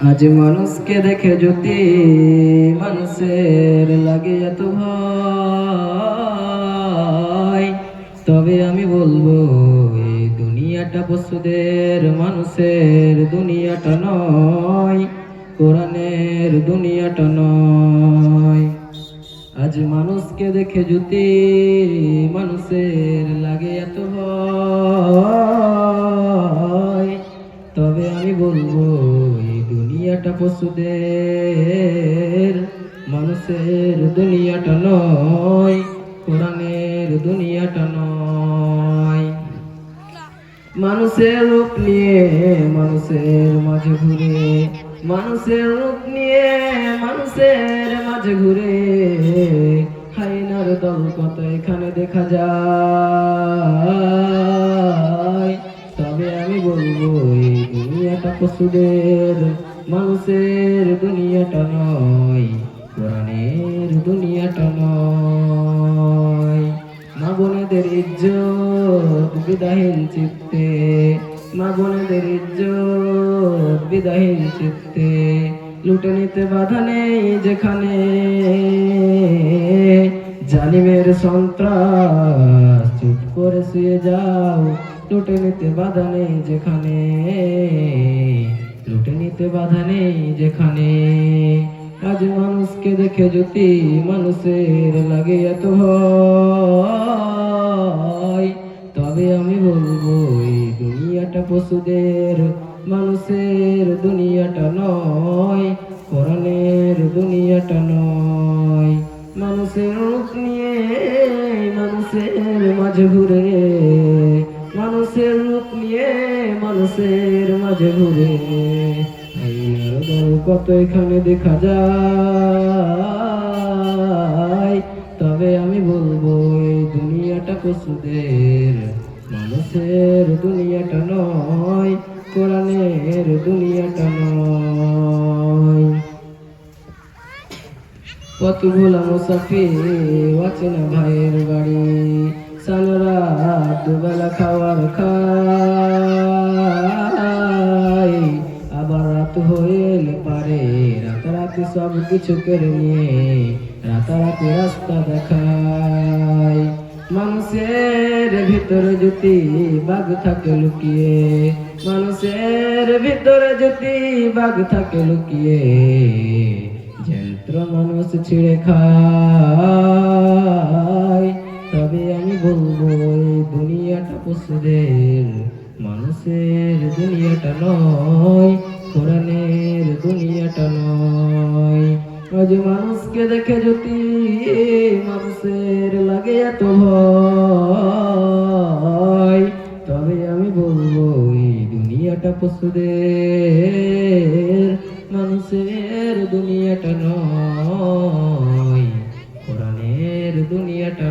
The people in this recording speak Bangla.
আজ মানুষকে দেখে যদি মানুষের লাগে এত ভয়। তবে আমি বলব, এই দুনিয়াটা পশুদের মানুষের দুনিয়াটা নয়, কোরআনের দুনিয়াটা নয়। আজ মানুষকে দেখে যদি মানুষের লাগে এত ভয়। পশুদের, মানুষের দুনিয়াটা নয়, কোরআনের দুনিয়াটা নয়। মানুষের রূপ নিয়ে, মানুষের মাঝে ঘুরে, মানুষের রূপ নিয়ে, মানুষের মাঝে ঘুরে। হাইনার দল কত এখানে দেখা যায়, তবে আমি বলব, এই দুনিয়াটা পশুদের। মানুষের দুনিয়াটা নয়, কোরআনের দুনিয়াটা নয়। মা বোনেদের ইজ্জত বিদাহীন চিত্তে, মা বোনেদের ইজ্জত বিদাহীন চিত্তে, লুটে নিতে বাধা নেই যেখানে। জালিমের সন্ত্রাস চুপ করে শুয়ে যাও, লুটে নিতে বাধা নেই যেখানে। লুটে নিতে বাধা নেই যেখানে আজ মানুষকে দেখে যদি মানুষের লাগে এত তবে আমি বলব, এই দুনিয়াটা পশুদের, মানুষের দুনিয়াটা নয়, কোরআনের দুনিয়াটা নয়। মানুষের রূপ নিয়ে, মানুষের মাঝে ঘুরে, মানুষের রূপ নিয়ে, মানুষের মাঝে ঘুরে। কত এখানে দেখা যায়, তবে আমি বলব, এই দুনিয়াটা পশুদের, মানুষের দুনিয়াটা নয়, কোরআনের দুনিয়াটা নয়। কত ভোলা মুসাফির অচেনা ভাইয়ের বাড়ি সানরা দুবেলা খাওয়ার রাতারাতি সব কিছু কেড়ে নিয়ে রাতারাতি রাস্তা দেখায়। মানুষের ভিতরে যদি বাঘ থাকে লুকিয়ে। মানুষের ভিতরে যদি বাঘ থাকে লুকিয়ে। যন্ত্র মানুষ ছিঁড়ে খায়। তবে আমি বলব, এই দুনিয়াটা পশুদের, মানুষের দুনিয়াটা নয়। কোরআনের মানুষকে দেখে যদি মানুষের লাগে এত ভয়, তবে আমি বলব, এই দুনিয়াটা পশুদের, মানুষের দুনিয়াটা নয়, কোরআনের দুনিয়াটা